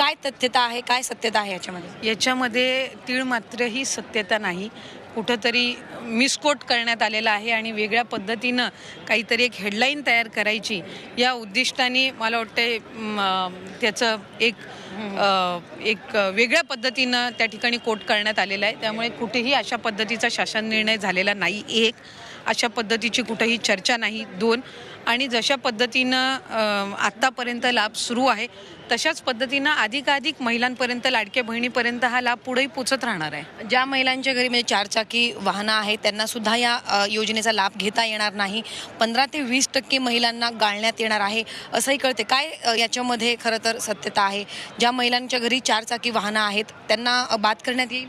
काय तथ्यता आहे काय सत्यता आहे याच्यामध्ये? याच्यामध्ये तीळ मात्रही सत्यता नाही. कुठंतरी मिसकोट करण्यात आलेला आहे आणि वेगळ्या पद्धतीनं काहीतरी एक हेडलाईन तयार करायची. या उद्दिष्टाने मला वाटते त्याचं एक एक वेगळ्या पद्धतीनं त्या ठिकाणी कोट करण्यात आलेला आहे. त्यामुळे कुठेही अशा पद्धतीचा शासन निर्णय झालेला नाही. एक अशा पद्धतीची कुठेही चर्चा नाही दोन. आणि जशा पद्धतीनं आत्तापर्यंत लाभ सुरू आहे तशाच पद्धतीनं अधिकाधिक महिलांपर्यंत लाडक्या बहिणीपर्यंत हा लाभ पुढेही पोचत राहणार आहे. ज्या महिलांच्या घरी म्हणजे चारचाकी वाहनं आहेत त्यांना सुद्धा या योजनेचा लाभ घेता येणार नाही. पंधरा ते वीस टक्के महिलांना गाळण्यात येणार आहे असंही कळते काय याच्यामध्ये खरं तर सत्यता आहे? ज्या महिलांच्या घरी चारचाकी वाहनं आहेत त्यांना बाद करण्यात येईल?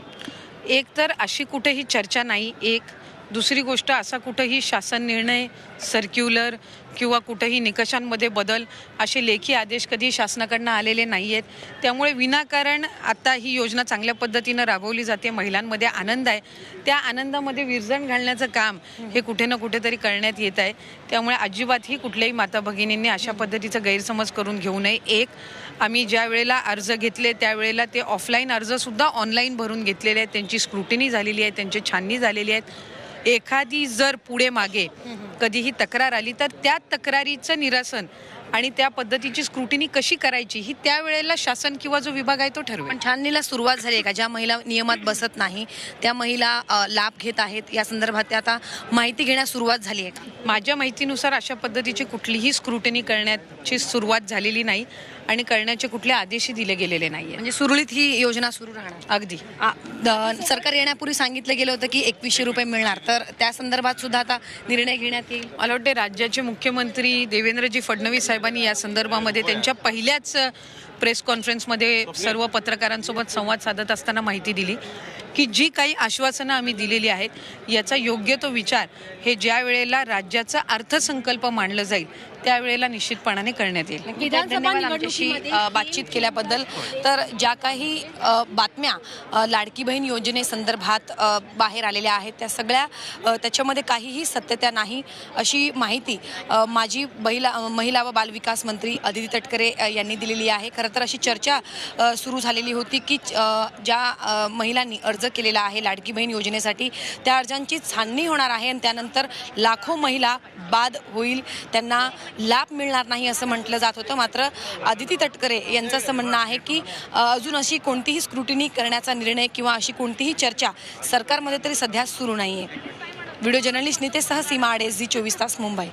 एक तर अशी कुठेही चर्चा नाही. एक दुसरी गोष्ट असा कुठंही शासन निर्णय सर्क्युलर किंवा कुठंही निकषांमध्ये बदल असे लेखी आदेश कधी शासनाकडनं आलेले नाही आहेत त्यामुळे विनाकारण आता ही योजना चांगल्या पद्धतीनं राबवली जाते. महिलांमध्ये आनंद आहे. त्या आनंदामध्ये विरजण घालण्याचं काम हे कुठे ना कुठेतरी करण्यात येत आहे. त्यामुळे अजिबातही कुठल्याही माता भगिनींनी अशा पद्धतीचा गैरसमज करून घेऊ नये. एक आम्ही ज्या वेळेला अर्ज घेतले त्यावेळेला ते ऑफलाईन अर्जसुद्धा ऑनलाईन भरून घेतलेले आहेत. त्यांची स्क्रुटिनी झालेली आहे त्यांची छाननी झालेली आहेत. एखादी जर पुढे मागे कधीही तक्रार आली तर त्या तक्रारीचं निरसन आणि त्या पद्धतीची स्क्रुटिनी कशी करायची ही त्यावेळेला शासन किंवा जो विभाग आहे तो ठरवेल. पण छाननीला सुरुवात झाली आहे का? ज्या महिला नियमात बसत नाही त्या महिला लाभ घेत आहेत या संदर्भात त्या आता माहिती घेण्यास सुरुवात झाली आहे का? माझ्या माहितीनुसार अशा पद्धतीची कुठलीही स्क्रुटिनी करण्याची सुरुवात झालेली नाही. आणि करण्याचे कुठले आदेशही दिले गेलेले नाही म्हणजे सुरळीत ही योजना सुरू राहणार. अगदी. सरकार येण्यापूर्वी सांगितलं गेलं होतं की एकवीसशे रुपये मिळणार. तर त्या संदर्भात सुद्धा आता निर्णय घेण्यात येईल. मला वाटते राज्याचे मुख्यमंत्री देवेंद्रजी फडणवीस साहेबांनी या संदर्भामध्ये त्यांच्या पहिल्याच प्रेस कॉन्फरन्समध्ये सर्व पत्रकारांसोबत संवाद साधत असताना माहिती दिली की जी काही आश्वासनं आम्ही दिलेली आहेत याचा योग्य तो विचार हे ज्या वेळेला राज्याचा अर्थसंकल्प मांडलं जाईल त्यावेळेला निश्चितपणाने करण्यात येईल. विधानसभा आमच्याशी अ, बातचीत केल्याबद्दल तर ज्या काही बातम्या लाडकी बहीण योजनेसंदर्भात बाहेर आलेल्या आहेत त्या सगळ्या त्याच्यामध्ये काहीही सत्यता नाही अशी माहिती माजी महिला महिला व बालविकास मंत्री अदिती तटकरे यांनी दिलेली आहे. खरं तर अशी चर्चा सुरू झालेली होती की ज्या महिलांनी अर्ज केलेला आहे लाडकी बहीण योजनेसाठी त्या अर्जांची छाननी होणार आहे आणि त्यानंतर लाखो महिला बाद होईल त्यांना लाभ मिळणार नाही असं म्हटलं जात होतं. मात्र आदिती तटकरे यांचं असं म्हणणं आहे की अजून अशी कोणतीही स्क्रुटिनी करण्याचा निर्णय किंवा अशी कोणतीही चर्चा सरकारमध्ये तरी सध्या सुरू नाही आहे व्हिडिओ जर्नलिस्ट नितेशसह सीमा आडे झी चोवीस तास मुंबई.